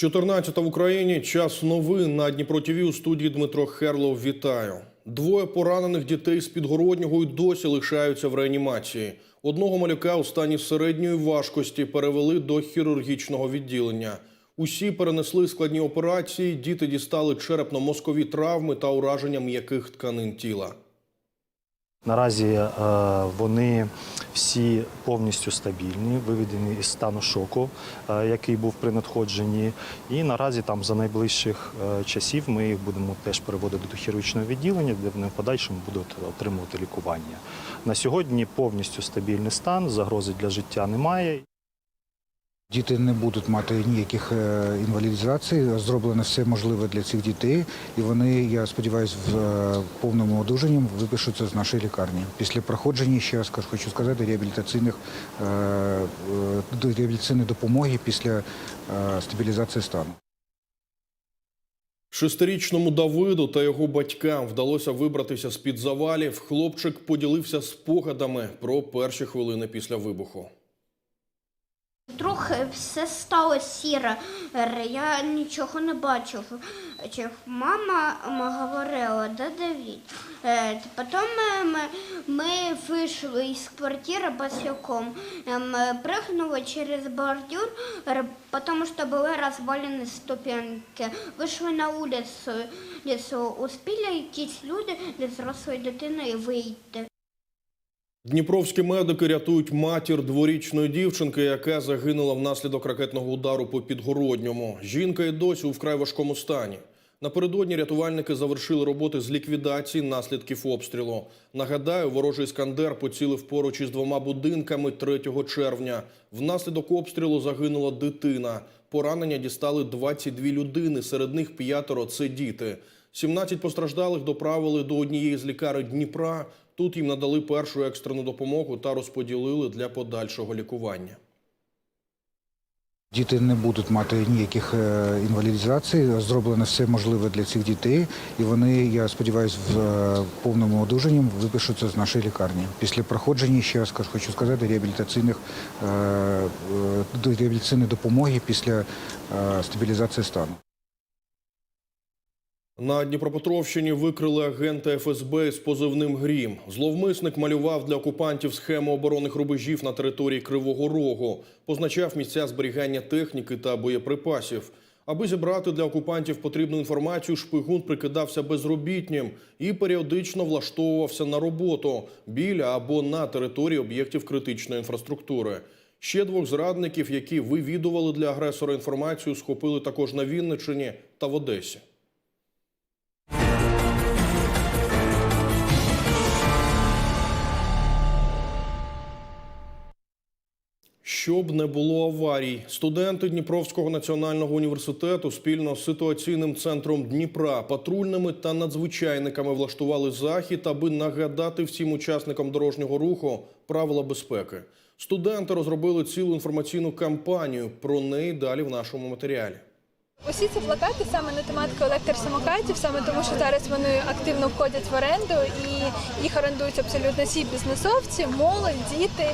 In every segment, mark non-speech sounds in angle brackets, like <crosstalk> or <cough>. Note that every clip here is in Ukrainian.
14 в Україні. Час новин на Дніпро ТВ у студії Дмитро Херлов. Вітаю. Двоє поранених дітей з Підгороднього й досі лишаються в реанімації. Одного малюка у стані середньої важкості перевели до хірургічного відділення. Усі перенесли складні операції. Діти дістали черепно-мозкові травми та ураження м'яких тканин тіла. Наразі е, вони всі повністю стабільні, виведені із стану шоку, е, який був при надходженні. І наразі там за найближчих е, часів ми їх будемо теж переводити до хірургічного відділення, де вони в подальшому будуть отримувати лікування. На сьогодні повністю стабільний стан, загрози для життя немає. Діти не будуть мати ніяких е, інвалідизацій. Зроблено все можливе для цих дітей, і вони, я сподіваюся, в е, повному одужанні випишуться з нашої лікарні. Після проходження ще раз хочу сказати реабілітаційних е, реабілітаційної допомоги після стабілізації стану. Шестирічному Давиду та його батькам вдалося вибратися з-під завалів. Хлопчик поділився спогадами про перші хвилини після вибуху. Трохи все стало сіре, я нічого не бачив. Чи Мама м, говорила, да Давід. Е, Потім ми, ми вийшли із квартири босиком, ем, прыгнули через бордюр, р- потому что были развалены ступеньки. Вийшли на вулицю, лісу, успіли якісь люди з взрослою дитиною вийти. Дніпровські медики рятують матір дворічної дівчинки, яка загинула внаслідок ракетного удару по підгородньому. Жінка і досі у вкрай важкому стані. Напередодні рятувальники завершили роботи з ліквідації наслідків обстрілу. Нагадаю, ворожий іскандер поцілив поруч із двома будинками 3 червня. Внаслідок обстрілу загинула дитина. Поранення дістали 22 людини, серед них п'ятеро це діти. 17 постраждалих доправили до однієї з лікарень Дніпра. Тут їм надали першу екстрену допомогу та розподілили для подальшого лікування. Діти не будуть мати ніяких е, інвалідизацій. Зроблено все можливе для цих дітей, і вони, я сподіваюся, в е, повному одужанні випишуться з нашої лікарні. Після проходження ще раз хочу сказати реабілітаційних е, реабілітаційної допомоги після стабілізації стану. На Дніпропетровщині викрили агента ФСБ з позивним Грім. Зловмисник малював для окупантів схему оборонних рубежів на території Кривого Рогу, позначав місця зберігання техніки та боєприпасів. Аби зібрати для окупантів потрібну інформацію, шпигун прикидався безробітнім і періодично влаштовувався на роботу біля або на території об'єктів критичної інфраструктури. Ще двох зрадників, які вивідували для агресора інформацію, схопили також на Вінниччині та в Одесі. Щоб не було аварій, студенти Дніпровського національного університету спільно з ситуаційним центром Дніпра, патрульними та надзвичайниками влаштували захід, аби нагадати всім учасникам дорожнього руху правила безпеки. Студенти розробили цілу інформаційну кампанію. Про неї далі в нашому матеріалі. Усі ці плакати саме на тематику електросамокатів, саме тому, що зараз вони активно входять в оренду і їх орендують абсолютно всі бізнесовці, молодь, діти.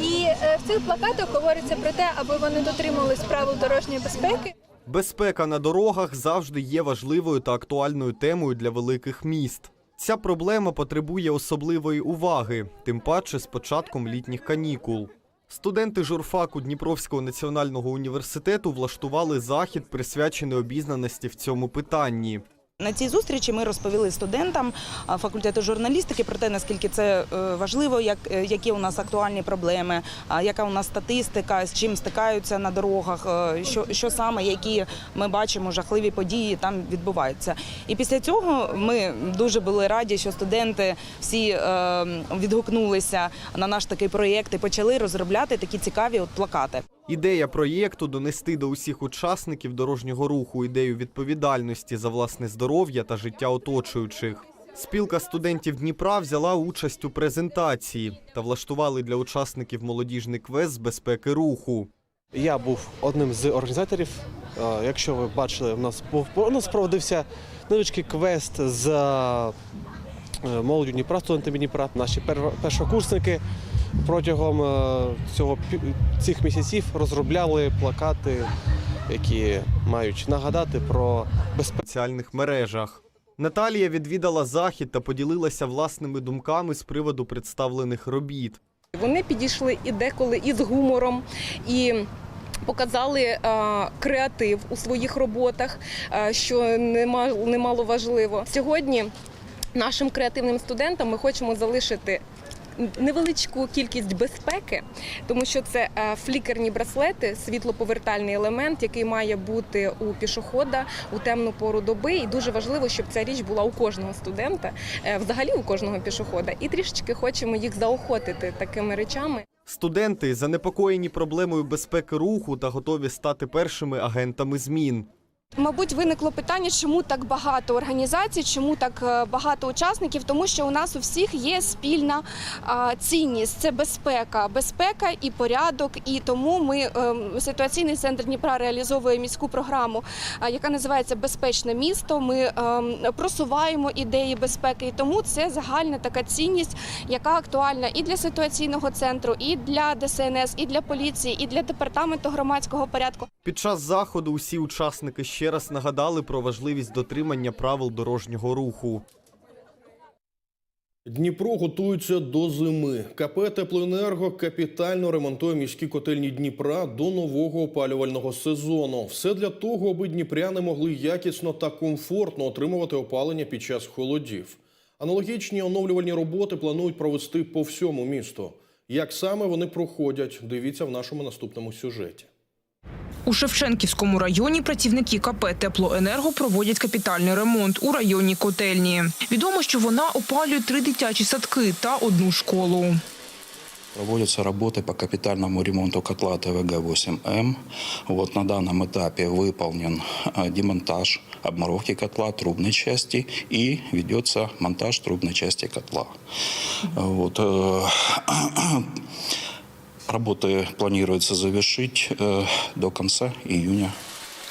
І е, в цих плакатах говориться про те, аби вони дотримувались правил дорожньої безпеки. Безпека на дорогах завжди є важливою та актуальною темою для великих міст. Ця проблема потребує особливої уваги, тим паче з початком літніх канікул. Студенти журфаку Дніпровського національного університету влаштували захід, присвячений обізнаності в цьому питанні. На цій зустрічі ми розповіли студентам факультету журналістики про те, наскільки це е, важливо, як, е, які у нас актуальні проблеми, яка у нас статистика, з чим стикаються на дорогах, е, що, що саме, які ми бачимо жахливі події там відбуваються. І після цього ми дуже були раді, що студенти всі е, відгукнулися на наш такий проєкт і почали розробляти такі цікаві от плакати. Ідея проєкту донести до усіх учасників дорожнього руху ідею відповідальності за власне здоров'я та життя оточуючих. Спілка студентів Дніпра взяла участь у презентації та влаштували для учасників молодіжний квест з безпеки руху. Я був одним з організаторів. Е, Якщо ви бачили, у нас був у нас проводився невеличкий квест з е, молоддю Дніпра, студентами Дніпра. Наші першокурсники протягом е, цього цих місяців розробляли плакати які мають нагадати про безпеку. соціальних мережах. Наталія відвідала захід та поділилася власними думками з приводу представлених робіт. Вони підійшли і деколи із гумором і. Показали е, креатив у своїх роботах, е, що немало важливо. Сьогодні нашим креативним студентам ми хочемо залишити невеличку кількість безпеки, тому що це е, флікерні браслети, світлоповертальний елемент, який має бути у пішохода у темну пору доби. І дуже важливо, щоб ця річ була у кожного студента, е, взагалі у кожного пішохода. І трішечки хочемо їх заохотити такими речами. Студенти занепокоєні проблемою безпеки руху та готові стати першими агентами змін. Мабуть, виникло питання, чому так багато організацій, чому так е, багато учасників, тому що у нас у всіх є спільна цінність це безпека, безпека і порядок. І тому ми ем, ситуаційний центр Дніпра реалізовує міську програму, яка називається Безпечне місто. Ми ем, просуваємо ідеї безпеки, і тому це загальна така цінність, яка актуальна і для ситуаційного центру, і для ДСНС, і для поліції, і для департаменту громадського порядку. Під час заходу усі учасники ще раз нагадали про важливість дотримання правил дорожнього руху. Дніпро готується до зими. КП «Теплоенерго» капітально ремонтує міські котельні Дніпра до нового опалювального сезону. Все для того, аби дніпряни могли якісно та комфортно отримувати опалення під час холодів. Аналогічні оновлювальні роботи планують провести по всьому місту. Як саме вони проходять, дивіться в нашому наступному сюжеті. У Шевченківському районі працівники КП «Теплоенерго» проводять капітальний ремонт у районній котельні. Відомо, що вона опалює три дитячі садки та одну школу. Проводятся работы по капитальному ремонту котла ТВГ-8М. Вот на данном этапе выполнен э, демонтаж обморовки котла трубной части и ведется монтаж трубной части котла. Вот, э, <clears throat> работы планируется завершить э, до конца июня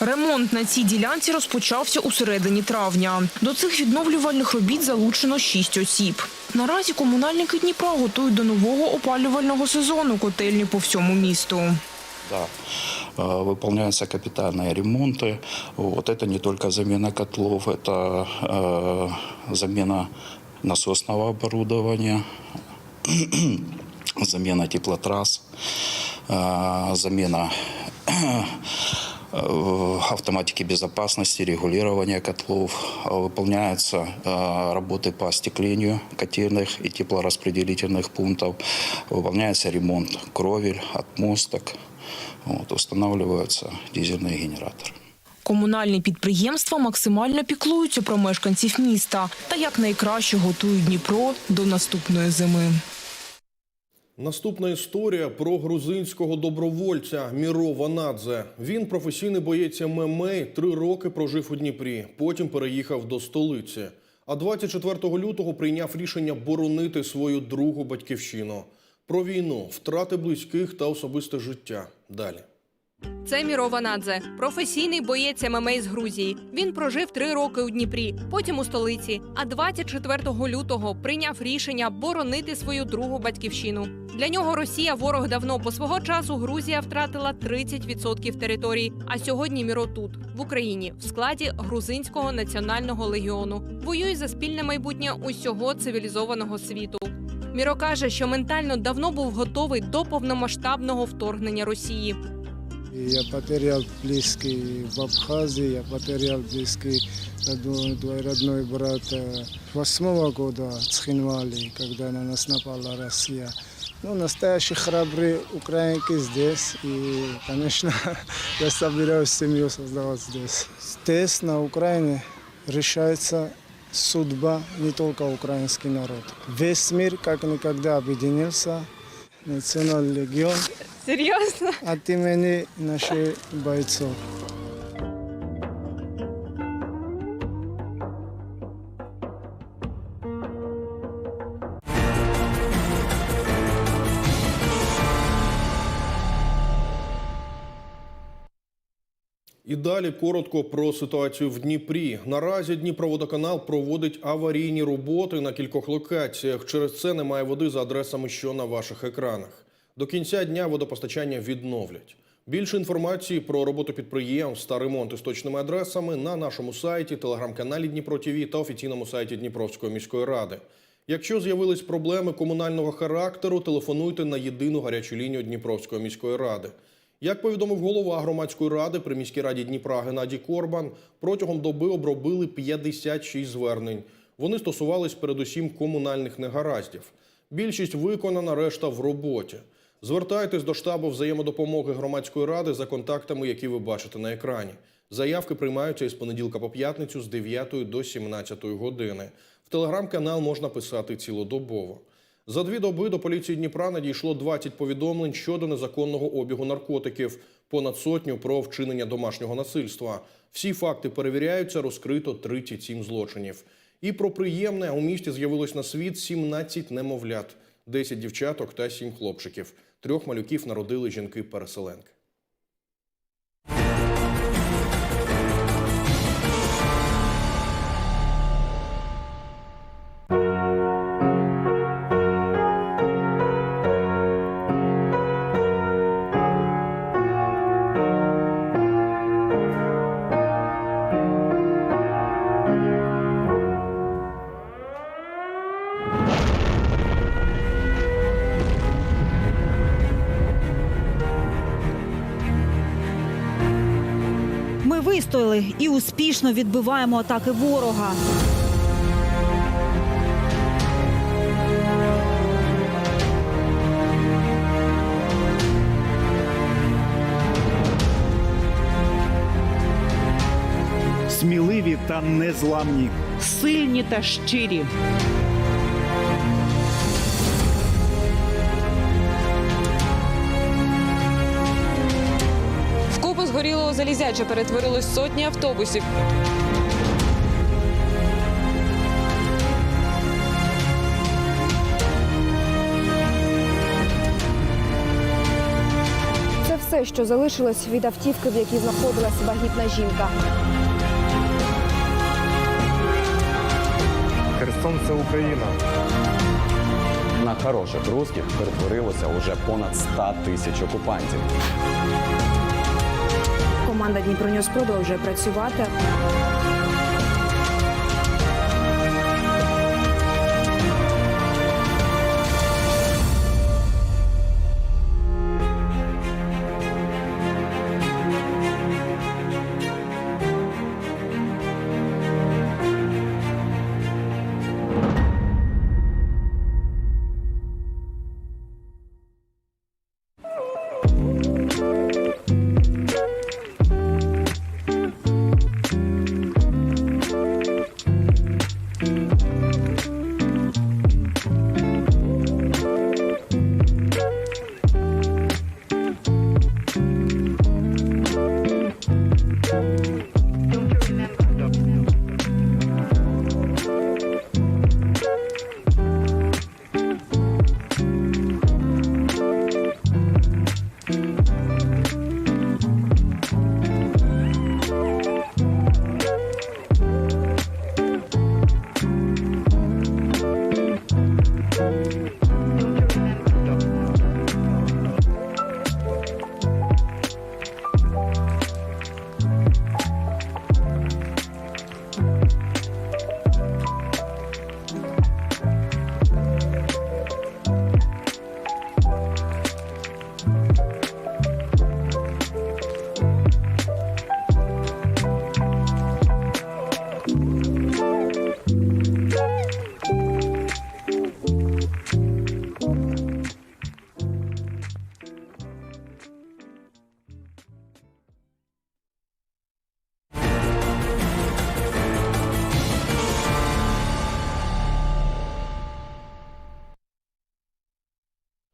Ремонт на цій ділянці розпочався у середині травня. До цих відновлювальних робіт залучено шість осіб. Наразі комунальники Дніпра готують до нового опалювального сезону котельні по всьому місту. Да. Э, Выполняются капитальные ремонты. Вот это не только замена котлов, это э, замена насосного оборудования, <clears throat> замена теплотрасс, э, замена э, автоматики безопасности, регулирования котлов. Выполняются э, работы по остеклению котельных и теплораспределительных пунктов. Выполняется ремонт кровель, отмосток. Вот, устанавливаются дизельные генераторы. Комунальні підприємства максимально піклуються про мешканців міста та якнайкраще готують Дніпро до наступної зими. Наступна історія про грузинського добровольця Міро Ванадзе. Він професійний боєць ММА, три роки прожив у Дніпрі, потім переїхав до столиці. А 24 лютого прийняв рішення боронити свою другу батьківщину. Про війну, втрати близьких та особисте життя. Далі. Це Міро Ванадзе, професійний боєць ММА з Грузії. Він прожив три роки у Дніпрі, потім у столиці. А 24 лютого прийняв рішення боронити свою другу батьківщину. Для нього Росія ворог давно, бо свого часу Грузія втратила 30% території. А сьогодні Міро тут, в Україні, в складі грузинського національного легіону. Воює за спільне майбутнє усього цивілізованого світу. Міро каже, що ментально давно був готовий до повномасштабного вторгнення Росії. Я потерял близкий в Абхазии, я потерял близкий родной, двоюродной брат э, восьмого года в Цхинвале, когда на нас напала Россия. Ну, настоящие храбрые украинки здесь. И, конечно, <laughs> я собираюсь семью создавать здесь. Здесь, на Украине, решается судьба не только украинский народ. Весь мир как никогда объединился. Национальный легион Серйозно? от имени наших бойцов. І далі коротко про ситуацію в Дніпрі. Наразі Дніпроводоканал проводить аварійні роботи на кількох локаціях. Через це немає води за адресами, що на ваших екранах. До кінця дня водопостачання відновлять. Більше інформації про роботу підприємств та ремонти з точними адресами на нашому сайті, телеграм-каналі Дніпро ТІВІ та офіційному сайті Дніпровської міської ради. Якщо з'явились проблеми комунального характеру, телефонуйте на єдину гарячу лінію Дніпровської міської ради. Як повідомив голова громадської ради при міській раді Дніпра Геннадій Корбан, протягом доби обробили 56 звернень. Вони стосувались передусім комунальних негараздів. Більшість виконана, решта в роботі. Звертайтесь до штабу взаємодопомоги громадської ради за контактами, які ви бачите на екрані. Заявки приймаються із понеділка по п'ятницю з 9 до 17 години. В телеграм-канал можна писати цілодобово. За дві доби до поліції Дніпра надійшло 20 повідомлень щодо незаконного обігу наркотиків, понад сотню про вчинення домашнього насильства. Всі факти перевіряються, розкрито 37 злочинів. І про приємне у місті з'явилось на світ 17 немовлят, 10 дівчаток та 7 хлопчиків. Трьох малюків народили жінки-переселенки. Успішно відбиваємо атаки ворога. Сміливі та незламні. Сильні та щирі. Купу згорілого залізяча перетворилось сотні автобусів. Це все, що залишилось від автівки, в якій знаходилась вагітна жінка. Херсон це Україна. На хороших русських перетворилося уже понад 100 тисяч окупантів. Команда Дніпроньос продовжує працювати.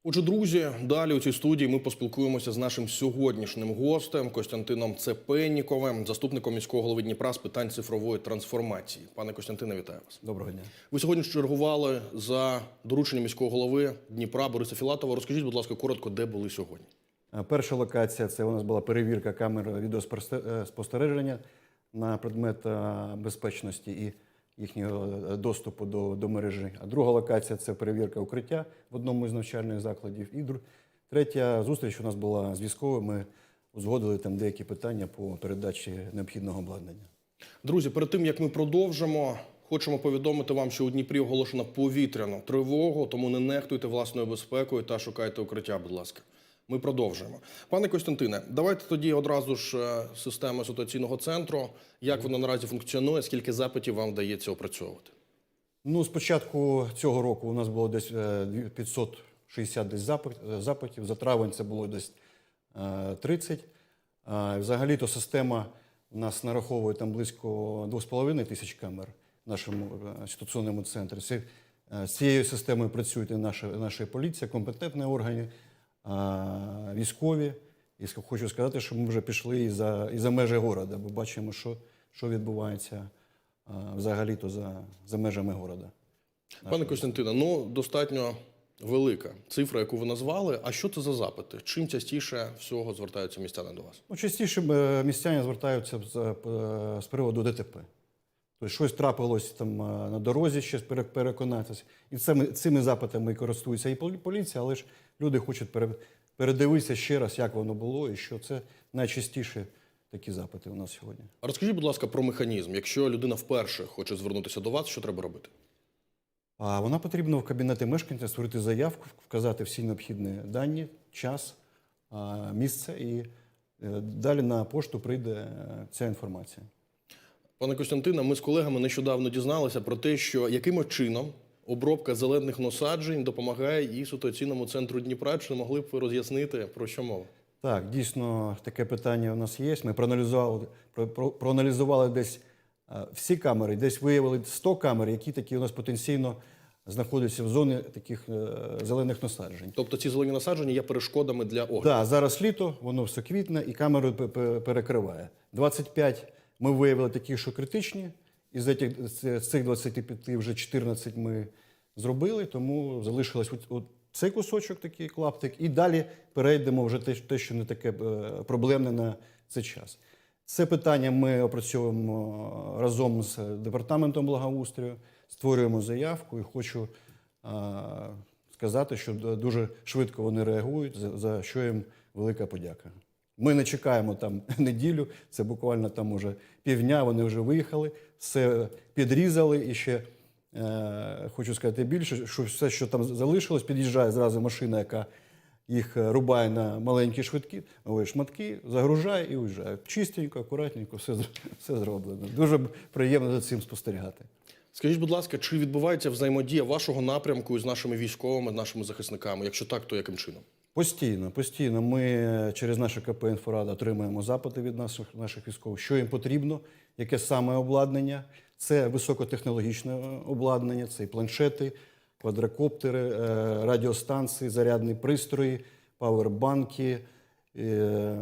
Отже, друзі, далі у цій студії ми поспілкуємося з нашим сьогоднішнім гостем Костянтином Цепенніковим, заступником міського голови Дніпра з питань цифрової трансформації. Пане Костянтине, вітаю вас. Доброго дня. Ви сьогодні чергували за дорученням міського голови Дніпра Бориса Філатова. Розкажіть, будь ласка, коротко, де були сьогодні? Е, Перша локація це у нас була перевірка камер відеоспостереження на предмет е, безпечності і їхнього е, доступу до, до мережі. А друга локація це перевірка укриття в одному із навчальних закладів. І дру- третя зустріч у нас була з військовими узгодили там деякі питання по передачі необхідного обладнання. Друзі, перед тим як ми продовжимо, хочемо повідомити вам, що у Дніпрі оголошено повітряну тривогу, тому не нехтуйте власною безпекою та шукайте укриття, будь ласка. Ми продовжуємо. Пане Костянтине, давайте тоді одразу ж е, система ситуаційного центру. Як вона наразі функціонує, скільки запитів вам вдається опрацьовувати? Ну, з початку цього року у нас було десь е, 560 десь запит- е, запитів. За травень це було десь е, 30. Е, Взагалі-то система у нас нараховує там близько 2,5 тисяч камер в нашому е, ситуаційному центрі. Це, е, З цією системою працюють і наша, наша поліція, компетентні органи, е, військові. І хочу сказати, що ми вже пішли і за, і за межі города, бо бачимо, що, що відбувається взагалі-то за, за межами города. Пане Костянтине, ну достатньо велика цифра, яку ви назвали. А що це за запити? Чим частіше всього звертаються містяни до вас? Ну, частіше е, містяни звертаються з, е, з приводу ДТП. Тобто щось трапилось там е, на дорозі, пере- переконатися. І цими, цими запитами користується і полі- поліція, але ж люди хочуть пере, передивитися ще раз, як воно було, і що це найчастіше такі запити у нас сьогодні. А розкажіть, будь ласка, про механізм. Якщо людина вперше хоче звернутися до вас, що треба робити? А вона потрібно в кабінеті мешканця створити заявку, вказати всі необхідні дані, час, місце, і е, далі на пошту прийде е, ця інформація. Пане Костянтине, ми з колегами нещодавно дізналися про те, що яким чином обробка зелених насаджень допомагає і ситуаційному центру Дніпра. Чи не могли б ви роз'яснити про що мова? Так, дійсно, таке питання у нас є. Ми проаналізували, про- про- проаналізували десь е, всі камери, десь виявили 100 камер, які такі у нас потенційно знаходяться в зоні таких е, зелених насаджень. Тобто ці зелені насадження є перешкодами для огляду? Так, зараз літо, воно все квітне і камеру пе- пе- перекриває. 25 ми виявили такі, що критичні. І з цих, з цих 25 вже 14 ми зробили, тому залишилось от, цей кусочок, такий клаптик, і далі перейдемо вже те, що не таке е, проблемне на цей час. Це питання ми опрацьовуємо разом з департаментом благоустрою, створюємо заявку і хочу а, сказати, що дуже швидко вони реагують, за що їм велика подяка. Ми не чекаємо там <laughs> неділю, це буквально там уже півдня, вони вже виїхали, все підрізали і ще. Е, хочу сказати більше, що все, що там залишилось, під'їжджає зразу машина, яка їх е, рубає на маленькі швидкі, ой, шматки, загружає і уїжджає. Чистенько, акуратненько, все, все зроблено. Дуже приємно за цим спостерігати. Скажіть, будь ласка, чи відбувається взаємодія вашого напрямку з нашими військовими, нашими захисниками? Якщо так, то яким чином? Постійно, постійно. Ми через наше КП «Інфорада» отримуємо запити від наших, наших військових, що їм потрібно, яке саме обладнання. Це високотехнологічне обладнання, це і планшети, квадрокоптери, е, радіостанції, зарядні пристрої, павербанки, е,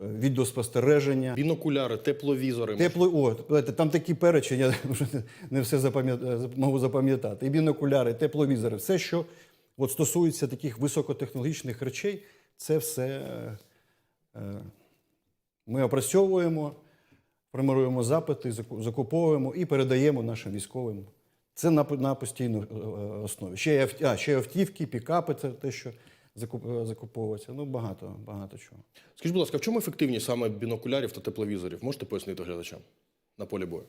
відеоспостереження. Бінокуляри, тепловізори. Тепло, о, там такі перечень, я <laughs> вже не все запам'ят- можу запам'ятати. І бінокуляри, тепловізори, все, що от стосується таких високотехнологічних речей, це все е, е, ми опрацьовуємо, формируємо запити, закуповуємо і передаємо нашим військовим. Це на, на постійній е, основі. Ще а, ще автівки, пікапи, це те, що закуп- закуповується. Ну, багато, багато чого. Скажіть, будь ласка, в чому ефективність саме бінокулярів та тепловізорів? Можете пояснити глядачам на полі бою?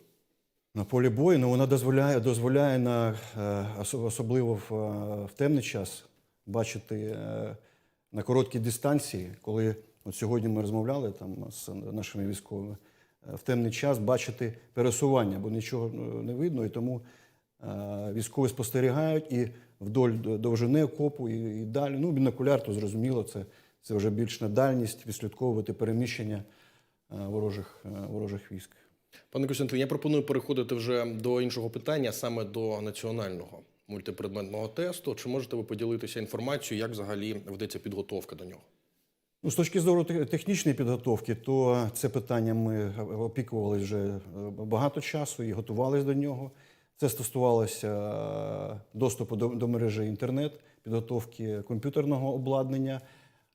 На полі бою ну, вона дозволяє, дозволяє на, е, особливо в, е, в темний час бачити е, на короткій дистанції, коли от сьогодні ми розмовляли там з нашими військовими, в темний час бачити пересування, бо нічого не видно, і тому військові спостерігають і вдоль довжини окопу, і, і далі. Ну, бінокуляр, то зрозуміло, це, це вже більш на дальність відслідковувати переміщення ворожих, ворожих військ. Пане Костянтин, я пропоную переходити вже до іншого питання, саме до національного мультипредметного тесту. Чи можете ви поділитися інформацією, як взагалі ведеться підготовка до нього? Ну, з точки зору технічної підготовки, то це питання ми опікувалися вже е, багато часу і готувалися до нього. Це стосувалося е, доступу до, до мережі інтернет, підготовки комп'ютерного обладнання,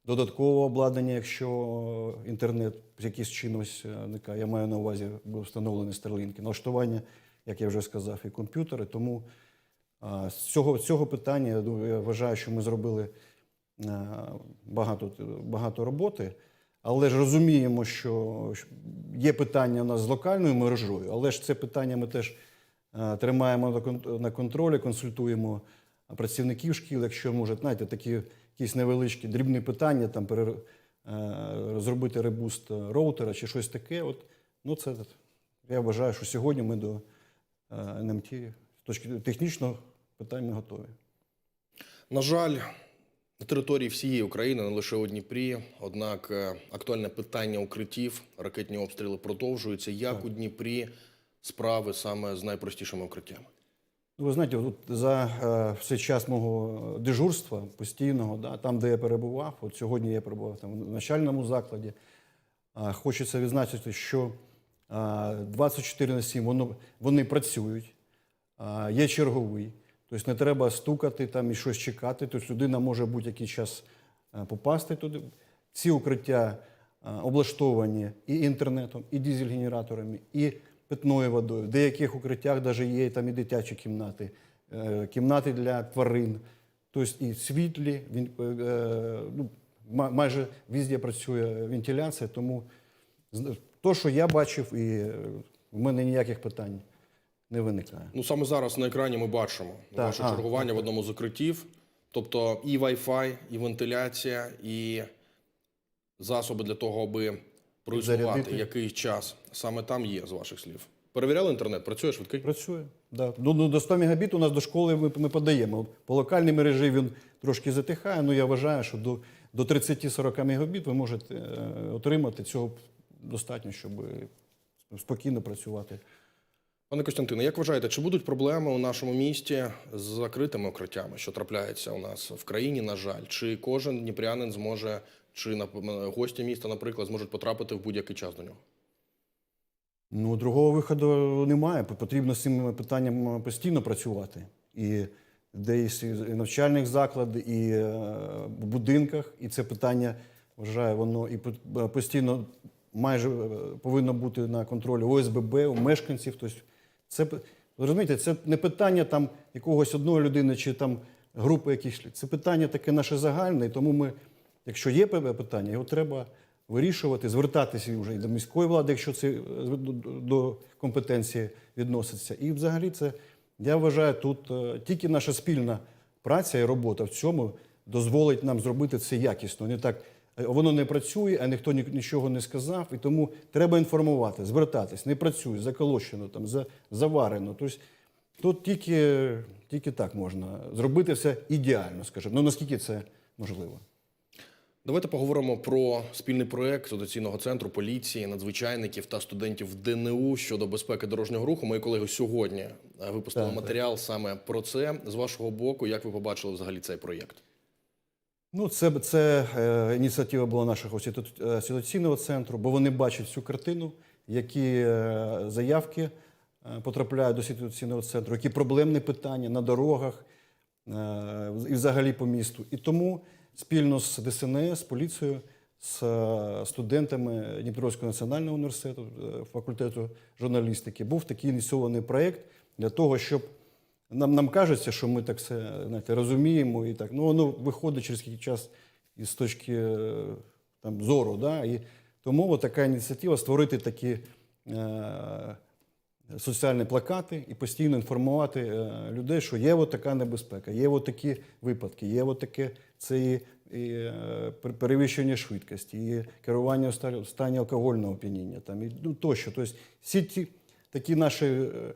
додаткового обладнання, якщо інтернет якийсь чинось е. Я маю на увазі, був встановлений Starlink, налаштування, як я вже сказав, і комп'ютери. Тому з цього, цього питання я вважаю, що ми зробили е, багато, багато роботи. Але ж розуміємо, що є питання у нас з локальною мережою, але ж це питання ми теж е, тримаємо на контролі, консультуємо працівників шкіл, якщо може, знаєте, такі якісь невеличкі дрібні питання, там пере, е, зробити ребуст роутера чи щось таке. От, ну, це я вважаю, що сьогодні ми до е, НМТ з точки технічного питань ми готові. На жаль, на території всієї України, не лише у Дніпрі. Однак е, актуальне питання укриттів, ракетні обстріли продовжуються. Як у Дніпрі справи саме з найпростішими укриттями? Ви знаєте, от за е, все час мого дежурства постійного, да, там, де я перебував, от сьогодні я перебував там в начальному закладі. Хочеться відзначити, що а, 24 на 7 воно, вони працюють, є черговий. Тобто не треба стукати там і щось чекати. Тобто людина може будь-який час е, попасти туди. Ці укриття е, облаштовані і інтернетом, і дизель-генераторами, і питною водою. В деяких укриттях навіть є там і дитячі кімнати, е, кімнати для тварин. Тобто і світлі, він, е, е, ну, майже везде працює вентиляція, тому то, що я бачив, і в мене ніяких питань не виникає. Ну саме зараз на екрані ми бачимо Так, ваше а, чергування так, в одному з укриттів. Тобто і Wi-Fi, і вентиляція, і засоби для того, аби проіснувати якийсь час. Саме там є, з ваших слів. Перевіряли інтернет? Працює швидкий? Працює. Да. Ну, ну, до 100 мегабіт у нас до школи ми, ми подаємо. По локальній мережі він трошки затихає, але я вважаю, що до, до 30-40 мегабіт ви можете е, отримати. Цього достатньо, щоб спокійно працювати. Пане Костянтине, як вважаєте, чи будуть проблеми у нашому місті з закритими укриттями, що трапляється у нас в країні, на жаль? Чи кожен дніпрянин зможе, чи гості міста, наприклад, зможуть потрапити в будь-який час до нього? Ну, другого виходу немає. Потрібно з цим питанням постійно працювати. І десь і навчальних закладах, і е, в будинках. І це питання, вважаю, воно і постійно майже е, повинно бути на контролі ОСББ, у мешканців. Тобто це, розумієте, це не питання там якогось одної людини чи там групи якихось. Це питання таке наше загальне, і тому ми, якщо є певне питання, його треба вирішувати, звертатися вже і до міської влади, якщо це е, до, компетенції відноситься. І взагалі це, я вважаю, тут е, тільки наша спільна праця і робота в цьому дозволить нам зробити це якісно. Не так е, воно не працює, а ніхто нічого не сказав. І тому треба інформувати, звертатись, не працює, заколощено, там, заварено. Тобто тут тільки, тільки так можна зробити все ідеально, скажімо. Ну наскільки це можливо. Давайте поговоримо про спільний проект дотаційного центру поліції, надзвичайників та студентів ДНУ щодо безпеки дорожнього руху. Мої колеги сьогодні е, випустили Так, так. матеріал саме про це. З вашого боку, як ви побачили взагалі цей проєкт? Ну, це, це е, ініціатива була нашого ситу- е, ситуаційного центру, бо вони бачать цю картину, які е, заявки е, потрапляють до ситуаційного центру, які проблемні питання на дорогах е, і взагалі по місту. І тому спільно з ДСНС, з поліцією, з е, студентами Дніпровського національного університету, е, факультету журналістики, був такий ініційований проєкт для того, щоб нам, нам кажеться, що ми так все знаєте, розуміємо, і так ну воно виходить через якийсь час із точки е, там, зору. Да? І тому така ініціатива створити такі соціальні плакати і постійно інформувати е, людей, що є от така небезпека, є от такі випадки, є от таке це і, і е, перевищення швидкості, і керування в стані алкогольного оп'яніння, там, і, ну, тощо. Тобто всі ті такі наші. е,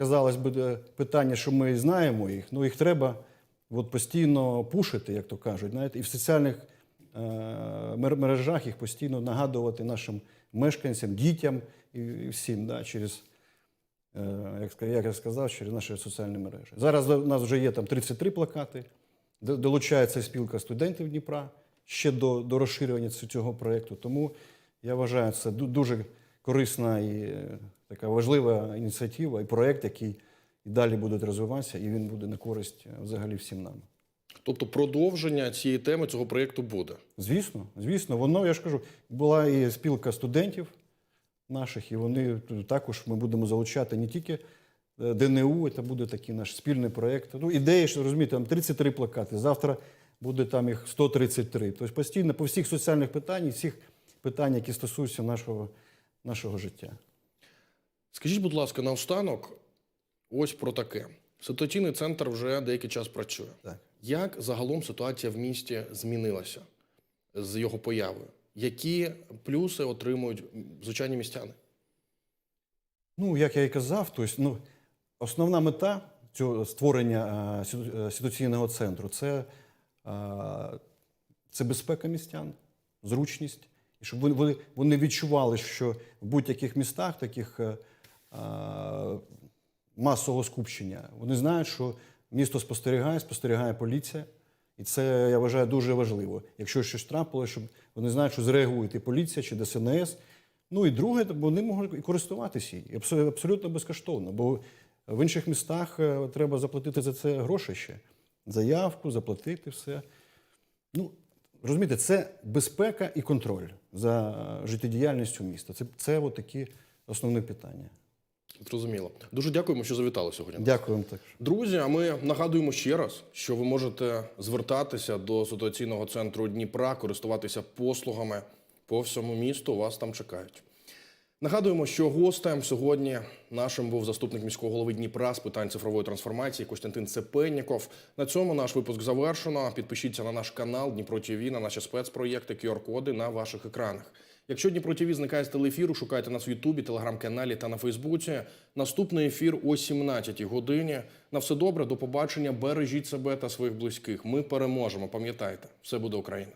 казалось би, питання, що ми знаємо їх, ну їх треба от постійно пушити, як то кажуть, знаєте, і в соціальних мережах їх постійно нагадувати нашим мешканцям, дітям і, всім да, через, як, ска- я сказав, через наші соціальні мережі. Зараз у нас вже є там 33 плакати, до- долучається спілка студентів Дніпра ще до, до розширювання цього проєкту. Тому я вважаю, це дуже корисна і е, така важлива ініціатива і проєкт, який і далі буде розвиватися, і він буде на користь е, взагалі всім нам. Тобто продовження цієї теми цього проєкту буде. Звісно, звісно, воно, я ж кажу, була і спілка студентів наших, і вони також ми будемо залучати не тільки е, ДНУ, це буде такий наш спільний проєкт. Ну, ідеї, що розумієте, там 33 плакати, завтра буде там їх 133. Тобто постійно по всіх соціальних питаннях, всіх питання, які стосуються нашого, нашого життя. Скажіть, будь ласка, наостанок, ось про таке. Ситуаційний центр вже деякий час працює. Так. Як загалом ситуація в місті змінилася з його появою? Які плюси отримують звичайні містяни? Ну, як я і казав, тобто, ну, основна мета цього створення е, е, ситуаційного центру це, е, це безпека містян, зручність. І щоб вони, вони, відчували, що в будь-яких містах таких е, масового скупчення, вони знають, що місто спостерігає, спостерігає поліція. І це я вважаю дуже важливо. Якщо щось трапилося, щоб вони знають, що зреагує і поліція чи ДСНС. Ну і друге, вони можуть і користуватися. І абсолютно безкоштовно. Бо в інших містах е, треба заплатити за це гроші ще. Заявку, заплатити все. Ну, розумієте, це безпека і контроль за життєдіяльністю міста. Це, це от такі основні питання. Зрозуміло. Дуже дякуємо, що завітали сьогодні. Дякую вам також. Друзі, а ми нагадуємо ще раз, що ви можете звертатися до ситуаційного центру Дніпра, користуватися послугами по всьому місту. Вас там чекають. Нагадуємо, що гостем сьогодні нашим був заступник міського голови Дніпра з питань цифрової трансформації Костянтин Цепенніков. На цьому наш випуск завершено. Підпишіться на наш канал Дніпро ТВ, на наші спецпроєкти, QR-коди на ваших екранах. Якщо Дніпро ТВ зникає з телефіру, шукайте нас в Ютубі, телеграм-каналі та на Фейсбуці. Наступний ефір о 17 годині. На все добре, до побачення. Бережіть себе та своїх близьких. Ми переможемо. Пам'ятайте, все буде Україна.